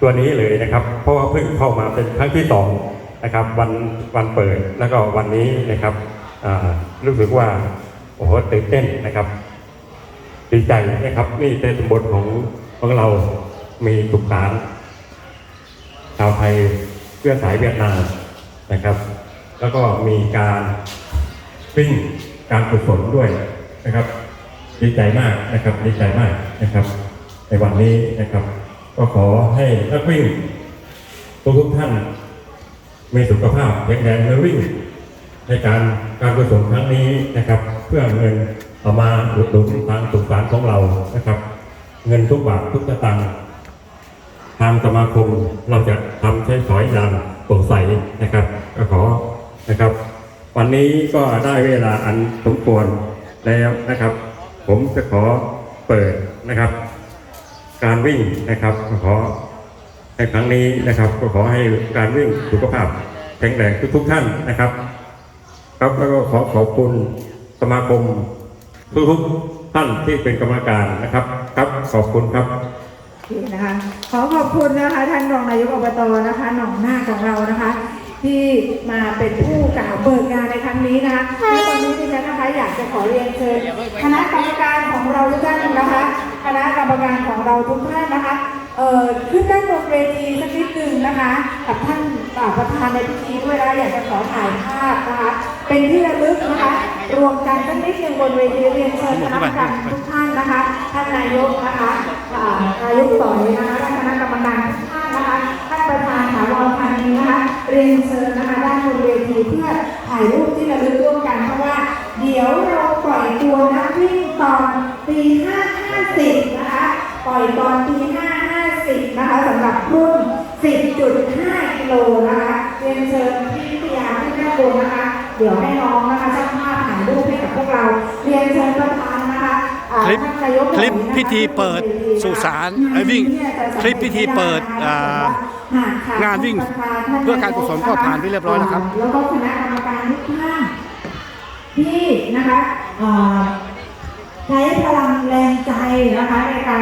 ตัวนี้เลยนะครับ เพราะว่าเพิ่งเข้ามาเป็นครั้งที่สองนะครับวันวันเปิดแล้วก็วันนี้นะครับรู้สึกว่าโอ้โหตื่นเต้นนะครับดีใจนะครับนี่เป็นตำบลของของเรามีสุขานชาวไทยเพื่อสายเวียดนามนะครับ แล้วก็มีการวิ่งการกุศลด้วยนะครับ ดีใจมากนะครับดีใจมากนะครับ ในวันนี้นะครับ ก็ขอให้นักวิ่งทุกทุกท่านมีสุขภาพแข็งแรงและวิ่ง ในการการกุศลครั้งนี้นะครับ เพื่อเงินเอามาอุดหนุนทางสุขสารของเรานะครับ เงินทุกบาททุกสตางค์ทางสมาคมเราจะทำใช้สอยอย่างโปร่งใสนะครับ ก็ขอนะครับ วันนี้ก็ได้เวลาอันสมควรแล้วนะครับ ผมจะขอเปิดนะครับ การวิ่งนะครับขอในครั้งนี้นะครับ ก็ขอให้การวิ่งสุขภาพแข็งแรงทุกๆท่านนะครับ ครับแล้วก็ขอขอบคุณสมาคมทุกๆท่านที่เป็นกรรมการนะครับ ครับขอบคุณครับนะคะขอขอบคุณนะคะท่านรองนายกอบตนะคะหนองหน้าของเรานะคะ ที่มาเป็นผู้กล่าวเบิกงานในครั้งนี้นะคะและตอนนี้ดิฉันนะคะอยากจะขอเรียนเชิญคณะกรรมการของเราทุกท่านนะคะ คณะกรรมการ เราทุกท่านนะคะเอ่อขึ้นด้านบนเวทีสักนิดหนึ่งนะคะกับท่านอ่าประธานในพิธีด้วยนะอยากจะขอถ่ายภาพนะคะเป็นที่ระลึกนะคะรวมกันสักนิดหนึ่งบนเวทีเรียนเชิญคณะกรรมการทุกท่านนะคะท่านนายกนะคะนายกต่อยนะคะท่านคณะกรรมการทุกท่านนะคะท่านประธานถาวรพันธ์นะคะเรียนเชิญนะคะด้านบนเวทีเพื่อถ่ายรูปที่ระลึกร่วมกันเพราะว่าเดี๋ยวเราปล่อยตัวนักวิ่งตอนตี5.50นะคะ ปล่อยตอนตี5.50นะคะสำหรับรุ่น10.5กิโลนะคะเรียนเชิญพี่วิทยาที่ด้านบนนะคะ เดี๋ยวให้น้องนะคะช่างภาพถ่ายรูปให้กับพวกเรา เรียนเชิญประธานนะคะอ่าคลิปท่านนายกคลิปพิธีเปิดสุสานไอ้วิ่งคลิปพิธีเปิดอ่างานวิ่งเพื่อการกุศลก็ผ่านไปเรียบร้อยแล้วครับ แล้วก็คณะกรรมการทุกท่านที่นะคะเอ่อใช้พลังแรงใจนะคะในการ